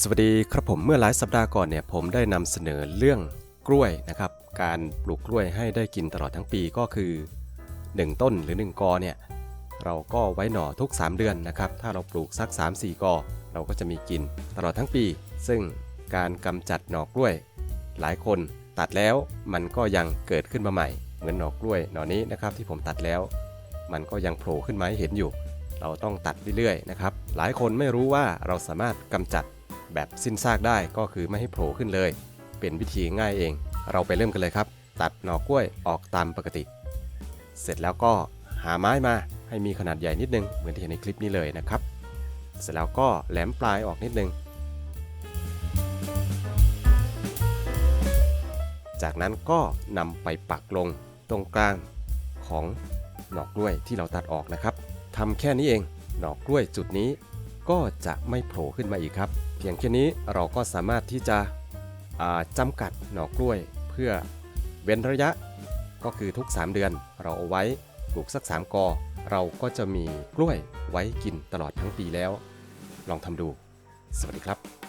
สวัสดีครับผมเมื่อหลายสัปดาห์ก่อนเนี่ยผมได้นำเสนอเรื่องกล้วยนะครับ การปลูกกล้วยให้ได้กินตลอดทั้งปีก็คือ 1 ต้นหรือ 1 กอเนี่ยเราก็ไว้หน่อทุก 3 เดือนนะครับ ถ้าเราปลูกสัก 3-4 กอ เราก็จะมีกินตลอดทั้งปี ซึ่งการกำจัดหน่อกล้วย หลายคนตัดแล้วมันก็ยังเกิดขึ้นมาใหม่ เหมือนหน่อกล้วยหน่อนี้นะครับที่ผมตัดแล้ว มันก็ยังโผล่ขึ้นมาให้เห็นอยู่ เราต้องตัดเรื่อยๆนะครับหลายคนไม่รู้ว่าเราสามารถกำจัด แบบสิ้นซากได้ก็คือไม่ให้โผล่ขึ้นเลย เป็นวิธีง่ายเอง เราไปเริ่มกันเลยครับ ตัดหน่อกล้วยออกตามปกติ เสร็จแล้วก็หาไม้มาให้มีขนาดใหญ่นิดนึงเหมือนที่เห็นในคลิปนี้เลยนะครับ เสร็จแล้วก็แหลมปลายออกนิดนึง จากนั้นก็นำไปปักลงตรงกลางของหน่อกล้วยที่เราตัดออกนะครับทำแค่นี้เองหน่อกล้วยจุดนี้ ก็จะไม่โผล่ขึ้นมาอีกครับ เพียงแค่นี้เราก็สามารถที่จะอ่าจำกัดหน่อกล้วย เพื่อเว้นระยะก็คือทุก 3 เดือน เราเอาไว้ปลูกสัก 3 กอ เราก็จะมีกล้วยไว้กินตลอดทั้งปีแล้ว ลองทำดู สวัสดีครับ